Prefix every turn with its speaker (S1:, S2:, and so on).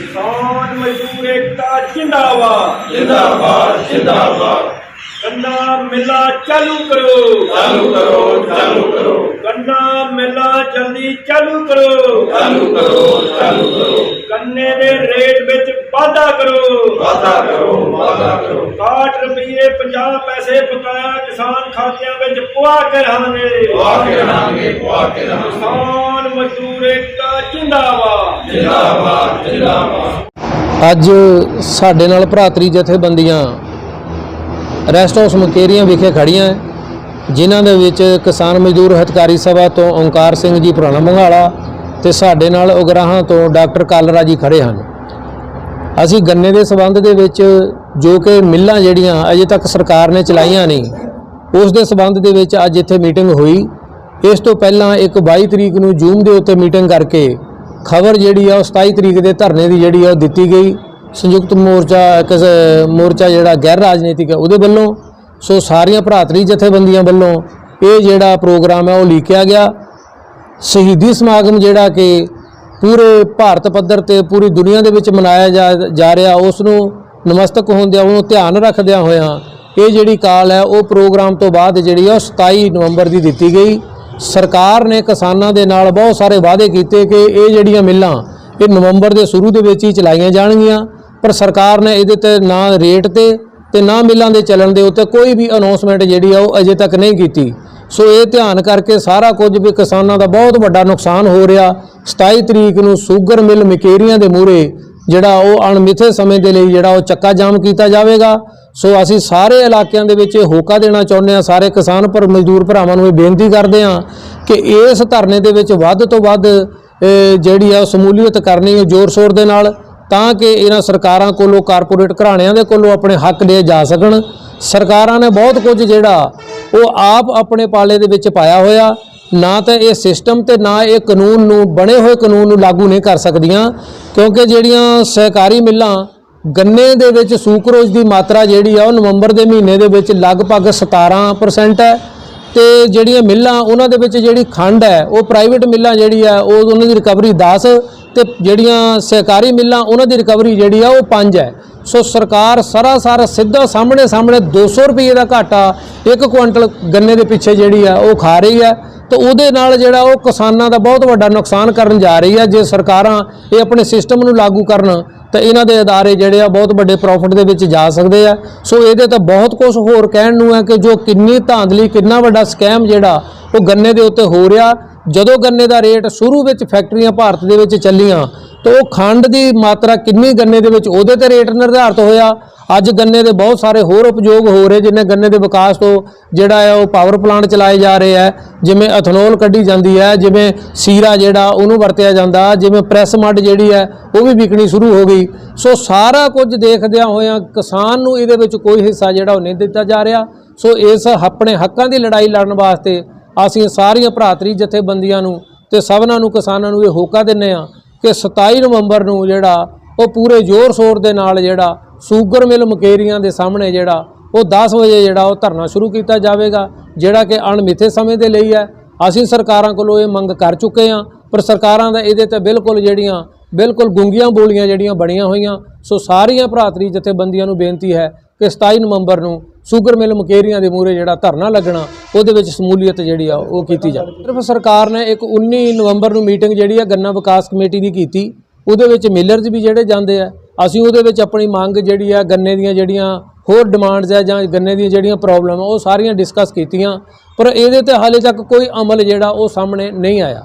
S1: ਕਿਸਾਨ ਮਜ਼ਦੂਰ ਏਕਤਾ ਜਿੰਦਾਬਾਦ।
S2: ਜਿੰਦਾਬਾਦ ਜਿੰਦਾਬਾਦ।
S1: ਗੰਨਾ ਮਿਲਾ ਚਾਲੂ ਕਰੋ।
S2: ਚਾਲੂ ਕਰੋ ਚਾਲੂ ਕਰੋ।
S1: ਗੰਨਾ ਮਿਲਾ ਜਲਦੀ ਚਾਲੂ ਕਰੋ।
S2: ਚਾਲੂ ਕਰੋ ਚਾਲੂ ਕਰੋ।
S1: ਗੰਨੇ ਦੇ ਰੇਟ ਵਿੱਚ ਵਾਧਾ ਕਰੋ।
S2: ਵਾਦਾ ਕਰੋ ਵਾਦਾ ਕਰੋ।
S1: 60 ਰੁਪਏ 50 ਪੈਸੇ ਬਕਾਇਆ ਕਿਸਾਨ ਖਾਤਿਆਂ ਵਿੱਚ ਪਵਾ ਕੇ ਰਹਾਂਗੇ।
S2: ਪਵਾ ਕੇ ਰਹਾਂਗੇ ਪਵਾ ਕੇ ਰਹਾਂਗੇ।
S1: ਮਜ਼ਦੂਰ ਏਕਤਾ ਜਿੰਦਾਬਾਦ।
S2: ਜਿੰਦਾਬਾਦ ਜਿੰਦਾਬਾਦ।
S3: ਅੱਜ ਸਾਡੇ ਨਾਲ ਭਰਾਤਰੀ ਜਥੇਬੰਦੀਆਂ ਰੈਸਟ ਹਾਊਸ ਮੁਕੇਰੀਆਂ ਵਿਖੇ ਖੜੀਆਂ ਜਿਨ੍ਹਾਂ ਦੇ ਵਿੱਚ ਕਿਸਾਨ ਮਜ਼ਦੂਰ ਹਿਤਕਾਰੀ ਸਭਾ ਤੋਂ ਓਂਕਾਰ ਸਿੰਘ ਜੀ ਪੁਰਾਣਾ ਮੰਗਾਲਾ ਤੇ ਸਾਡੇ ਨਾਲ ਉਗਰਾਹਾਂ ਤੋਂ ਡਾਕਟਰ ਕਾਲਰਾ ਜੀ ਖੜੇ ਹਨ। ਅਸੀਂ ਗੰਨੇ ਦੇ ਸਬੰਧ ਦੇ ਵਿੱਚ ਜੋ ਕਿ ਮਿੱਲਾਂ ਜਿਹੜੀਆਂ ਅਜੇ ਤੱਕ ਸਰਕਾਰ ਨੇ ਚਲਾਈਆਂ ਨਹੀਂ ਉਸ ਦੇ ਸਬੰਧ ਦੇ ਵਿੱਚ ਅੱਜ ਇੱਥੇ ਮੀਟਿੰਗ ਹੋਈ। ਇਸ ਤੋਂ ਪਹਿਲਾਂ ਇੱਕ 22 ਤਰੀਕ ਨੂੰ ਜੂਮ ਦੇ ਉੱਤੇ ਮੀਟਿੰਗ ਕਰਕੇ ਖਬਰ ਜਿਹੜੀ ਆ ਉਹ 27 ਤਰੀਕ ਦੇ ਧਰਨੇ ਦੀ ਜਿਹੜੀ ਆ ਉਹ ਦਿੱਤੀ ਗਈ। ਸੰਯੁਕਤ ਮੋਰਚਾ ਕਿਸ ਮੋਰਚਾ ਜਿਹੜਾ ਗੈਰ ਰਾਜਨੀਤਿਕ ਹੈ ਉਹਦੇ ਵੱਲੋਂ। ਸੋ ਸਾਰੀਆਂ ਭਰਾਤਰੀ ਜਥੇਬੰਦੀਆਂ ਵੱਲੋਂ ਇਹ ਜਿਹੜਾ ਪ੍ਰੋਗਰਾਮ ਹੈ ਉਹ ਲੀਕਿਆ ਗਿਆ। ਸ਼ਹੀਦੀ ਸਮਾਗਮ ਜਿਹੜਾ ਕਿ ਪੂਰੇ ਭਾਰਤ ਪੱਧਰ ਤੇ, ਪੂਰੀ ਦੁਨੀਆ ਦੇ ਵਿੱਚ ਮਨਾਇਆ ਜਾ ਜਾ ਰਿਹਾ, ਉਸ ਨੂੰ ਨਮਸਤਕ ਹੁੰਦਿਆਂ, ਉਹਨੂੰ ਧਿਆਨ ਰੱਖਦਿਆਂ ਹੋਇਆਂ ਇਹ ਜਿਹੜੀ ਕਾਲ ਹੈ, ਉਹ ਪ੍ਰੋਗਰਾਮ ਤੋਂ ਬਾਅਦ ਜਿਹੜੀ ਆ ਉਹ 27 ਨਵੰਬਰ ਦੀ ਦਿੱਤੀ ਗਈ। ਸਰਕਾਰ ਨੇ ਕਿਸਾਨਾਂ ਦੇ ਨਾਲ ਬਹੁਤ ਸਾਰੇ ਵਾਅਦੇ ਕੀਤੇ ਕਿ ਇਹ ਜਿਹੜੀਆਂ ਮਿੱਲਾਂ ਇਹ ਨਵੰਬਰ ਦੇ ਸ਼ੁਰੂ ਦੇ ਵਿੱਚ ਹੀ ਚਲਾਈਆਂ ਜਾਣਗੀਆਂ, ਪਰ ਸਰਕਾਰ ਨੇ ਇਹਦੇ ਤੇ ਨਾ ਰੇਟ ਤੇ ਤੇ ਨਾ ਮਿੱਲਾਂ ਦੇ ਚੱਲਣ ਦੇ ਉੱਤੇ ਕੋਈ ਵੀ ਅਨਾਉਂਸਮੈਂਟ ਜਿਹੜੀ ਆ ਉਹ ਅਜੇ ਤੱਕ ਨਹੀਂ ਕੀਤੀ। ਸੋ ਇਹ ਧਿਆਨ ਕਰਕੇ ਸਾਰਾ ਕੁਝ ਵੀ ਕਿਸਾਨਾਂ ਦਾ ਬਹੁਤ ਵੱਡਾ ਨੁਕਸਾਨ ਹੋ ਰਿਹਾ। 27 ਤਰੀਕ ਨੂੰ ਸ਼ੂਗਰ ਮਿਲ ਮਕੇਰੀਆਂ ਦੇ ਮੂਹਰੇ ਜਿਹੜਾ ਉਹ ਅਣਮਿੱਥੇ ਸਮੇਂ ਦੇ ਲਈ ਜਿਹੜਾ ਉਹ ਚੱਕਾ ਜਾਮ ਕੀਤਾ ਜਾਵੇਗਾ। ਸੋ ਅਸੀਂ ਸਾਰੇ ਇਲਾਕਿਆਂ ਦੇ ਵਿੱਚ ਇਹ ਹੋਕਾ ਦੇਣਾ ਚਾਹੁੰਦੇ ਹਾਂ, ਸਾਰੇ ਕਿਸਾਨ ਪਰ ਮਜ਼ਦੂਰ ਭਰਾਵਾਂ ਨੂੰ ਇਹ ਬੇਨਤੀ ਕਰਦੇ ਹਾਂ ਕਿ ਇਸ ਧਰਨੇ ਦੇ ਵਿੱਚ ਵੱਧ ਤੋਂ ਵੱਧ ਜਿਹੜੀ ਆ ਉਹ ਸਮੂਲੀਅਤ ਕਰਨੀ ਹੈ ਜ਼ੋਰ ਸ਼ੋਰ ਦੇ ਨਾਲ, ਤਾਂ ਕਿ ਇਹਨਾਂ ਸਰਕਾਰਾਂ ਕੋਲੋਂ, ਕਾਰਪੋਰੇਟ ਘਰਾਣਿਆਂ ਦੇ ਕੋਲੋਂ ਆਪਣੇ ਹੱਕ ਲਏ ਜਾ ਸਕਣ। ਸਰਕਾਰਾਂ ਨੇ ਬਹੁਤ ਕੁਝ ਜਿਹੜਾ, ਉਹ ਆਪ ਆਪਣੇ ਪਾਲੇ ਦੇ ਵਿੱਚ ਪਾਇਆ ਹੋਇਆ, ਨਾ ਤਾਂ ਇਹ ਸਿਸਟਮ ਤੇ ਨਾ ਇਹ ਕਾਨੂੰਨ ਨੂੰ, ਬਣੇ ਹੋਏ ਕਾਨੂੰਨ ਨੂੰ ਲਾਗੂ ਨਹੀਂ ਕਰ ਸਕਦੀਆਂ, ਕਿਉਂਕਿ ਜਿਹੜੀਆਂ ਸਹਿਕਾਰੀ ਮਿੱਲਾਂ ਗੰਨੇ ਦੇ ਵਿੱਚ ਸੂਕਰੋਜ਼ ਦੀ ਮਾਤਰਾ ਜਿਹੜੀ ਆ ਉਹ ਨਵੰਬਰ ਦੇ ਮਹੀਨੇ ਦੇ ਵਿੱਚ ਲਗਭਗ 17% ਹੈ ਤੇ ਜਿਹੜੀਆਂ ਮਿੱਲਾਂ ਉਹਨਾਂ ਦੇ ਵਿੱਚ ਜਿਹੜੀ ਖੰਡ ਹੈ, ਉਹ ਪ੍ਰਾਈਵੇਟ ਮਿੱਲਾਂ ਜਿਹੜੀ ਆ, ਉਹ ਉਹਨਾਂ ਦੀ ਰਿਕਵਰੀ 10 ਤੇ ਜਿਹੜੀਆਂ ਸਹਿਕਾਰੀ ਮਿੱਲਾਂ ਉਹਨਾਂ ਦੀ ਰਿਕਵਰੀ ਜਿਹੜੀ ਆ ਉਹ 5 ਹੈ। ਸੋ ਸਰਕਾਰ ਸਰਾਸਰ ਸਿੱਧਾ ਸਾਹਮਣੇ ਸਾਹਮਣੇ 200 ਰੁਪਏ ਦਾ ਘਾਟਾ ਇੱਕ ਕੁਇੰਟਲ ਗੰਨੇ ਦੇ ਪਿੱਛੇ ਜਿਹੜੀ ਆ ਉਹ ਖਾ ਰਹੀ ਹੈ ਤੇ ਉਹਦੇ ਨਾਲ ਜਿਹੜਾ ਉਹ ਕਿਸਾਨਾਂ ਦਾ ਬਹੁਤ ਵੱਡਾ ਨੁਕਸਾਨ ਕਰਨ ਜਾ ਰਹੀ ਹੈ ਜੇ ਸਰਕਾਰਾਂ ਇਹ ਆਪਣੇ ਸਿਸਟਮ ਨੂੰ ਲਾਗੂ ਕਰਨ ਤਾਂ ਇਹਨਾਂ ਦੇ ਅਦਾਰੇ ਜਿਹੜੇ ਆ ਬਹੁਤ ਵੱਡੇ ਪ੍ਰੋਫਿਟ ਦੇ ਵਿੱਚ ਜਾ ਸਕਦੇ ਆ। ਸੋ ਇਹਦੇ ਤਾਂ ਬਹੁਤ ਕੁਝ ਹੋਰ ਕਹਿਣ ਨੂੰ ਹੈ ਕਿ ਜੋ ਕਿੰਨੀ ਧਾਂਦਲੀ, ਕਿੰਨਾ ਵੱਡਾ ਸਕੈਮ ਜਿਹੜਾ, ਉਹ ਗੰਨੇ ਦੇ ਉੱਤੇ ਹੋ ਰਿਹਾ। ਜਦੋਂ ਗੰਨੇ ਦਾ ਰੇਟ ਸ਼ੁਰੂ ਵਿੱਚ ਫੈਕਟਰੀਆਂ ਭਾਰਤ ਦੇ ਵਿੱਚ ਚੱਲੀਆਂ ਤਾਂ ਉਹ ਖੰਡ ਦੀ ਮਾਤਰਾ ਕਿੰਨੀ ਗੰਨੇ ਦੇ ਵਿੱਚ? ਉਹਦੇ ਤੇ ਰੇਟ ਨਿਰਧਾਰਤ ਹੋਇਆ। ਅੱਜ ਗੰਨੇ ਦੇ ਬਹੁਤ ਸਾਰੇ ਹੋਰ ਉਪਯੋਗ ਹੋ ਰਹੇ, ਜਿੰਨੇ ਗੰਨੇ ਦੇ ਵਿਕਾਸ ਤੋਂ ਜਿਹੜਾ ਹੈ ਉਹ ਪਾਵਰ ਪਲਾਂਟ ਚਲਾਏ ਜਾ ਰਹੇ ਹੈ। ਜਿਵੇਂ ਐਥਨੋਲ ਕੱਢੀ ਜਾਂਦੀ ਹੈ, ਜਿਵੇਂ ਸੀਰਾ ਜਿਹੜਾ ਉਹਨੂੰ ਵਰਤਿਆ ਜਾਂਦਾ, ਜਿਵੇਂ ਪ੍ਰੈਸ ਮੱਡ ਜਿਹੜੀ ਹੈ, ਉਹ ਵੀ ਵਿਕਣੀ ਸ਼ੁਰੂ ਹੋ ਗਈ। ਸੋ ਸਾਰਾ ਕੁਝ ਦੇਖਦਿਆਂ ਹੋਇਆਂ ਕਿਸਾਨ ਨੂੰ ਇਹਦੇ ਵਿੱਚ ਕੋਈ ਹਿੱਸਾ ਜਿਹੜਾ ਉਹ ਨਹੀਂ ਦਿੱਤਾ ਜਾ ਰਿਹਾ। ਸੋ ਇਸ ਆਪਣੇ ਹੱਕਾਂ ਦੀ ਲੜਾਈ ਲੜਨ ਵਾਸਤੇ ਅਸੀਂ ਸਾਰੀਆਂ ਭਰਾਤਰੀ ਜਥੇਬੰਦੀਆਂ ਨੂੰ ਤੇ ਸਭਨਾਂ ਨੂੰ ਕਿਸਾਨਾਂ ਨੂੰ ਇਹ ਹੋਕਾ ਦਿੰਨੇ ਆ ਕਿ 27 ਨਵੰਬਰ ਨੂੰ ਜਿਹੜਾ ਉਹ ਪੂਰੇ ਜ਼ੋਰ ਸ਼ੋਰ ਦੇ ਨਾਲ ਜਿਹੜਾ ਸ਼ੂਗਰ ਮਿਲ ਮਕੇਰੀਆਂ ਦੇ ਸਾਹਮਣੇ ਜਿਹੜਾ ਉਹ 10 ਵਜੇ ਜਿਹੜਾ ਉਹ ਧਰਨਾ ਸ਼ੁਰੂ ਕੀਤਾ ਜਾਵੇਗਾ, ਜਿਹੜਾ ਕਿ ਅਣਮਿੱਥੇ ਸਮੇਂ ਦੇ ਲਈ ਹੈ। ਅਸੀਂ ਸਰਕਾਰਾਂ ਕੋਲੋਂ ਇਹ ਮੰਗ ਕਰ ਚੁੱਕੇ ਹਾਂ, ਪਰ ਸਰਕਾਰਾਂ ਦਾ ਇਹਦੇ ਤੇ ਬਿਲਕੁਲ ਜਿਹੜੀਆਂ, ਬਿਲਕੁਲ ਗੁੰਗੀਆਂ ਬੋਲੀਆਂ ਜਿਹੜੀਆਂ ਬਣੀਆਂ ਹੋਈਆਂ, ਸੋ ਸਾਰੀਆਂ ਭਰਾਤਰੀ ਜਥੇਬੰਦੀਆਂ ਨੂੰ ਬੇਨਤੀ ਹੈ ਕਿ 27 ਨਵੰਬਰ ਨੂੰ ਸ਼ੂਗਰ ਮਿਲ ਮੁਕੇਰੀਆਂ ਦੇ ਮੂਹਰੇ ਜਿਹੜਾ ਧਰਨਾ ਲੱਗਣਾ, ਉਹਦੇ ਵਿੱਚ ਸਮੂਲੀਅਤ ਜਿਹੜੀ ਆ, ਉਹ ਕੀਤੀ ਜਾਵੇ ਸਿਰਫ ਸਰਕਾਰ ਨੇ ਇੱਕ 19 ਨਵੰਬਰ ਨੂੰ ਮੀਟਿੰਗ ਜਿਹੜੀ ਆ, ਗੰਨਾ ਵਿਕਾਸ ਕਮੇਟੀ ਦੀ ਕੀਤੀ। ਉਹਦੇ ਵਿੱਚ ਮਿਲਰਜ਼ ਵੀ ਜਿਹੜੇ ਜਾਂਦੇ ਆ, ਅਸੀਂ ਉਹਦੇ ਵਿੱਚ ਆਪਣੀ ਮੰਗ ਜਿਹੜੀ ਆ, ਗੰਨੇ ਦੀਆਂ ਜਿਹੜੀਆਂ ਹੋਰ ਡਿਮਾਂਡਸ ਆ ਜਾਂ ਗੰਨੇ ਦੀਆਂ ਜਿਹੜੀਆਂ ਪ੍ਰੋਬਲਮ ਆ, ਉਹ ਸਾਰੀਆਂ ਡਿਸਕਸ ਕੀਤੀਆਂ। ਪਰ ਇਹਦੇ ਤੇ ਹਾਲੇ ਤੱਕ ਕੋਈ ਅਮਲ ਜਿਹੜਾ, ਉਹ ਸਾਹਮਣੇ ਨਹੀਂ ਆਇਆ।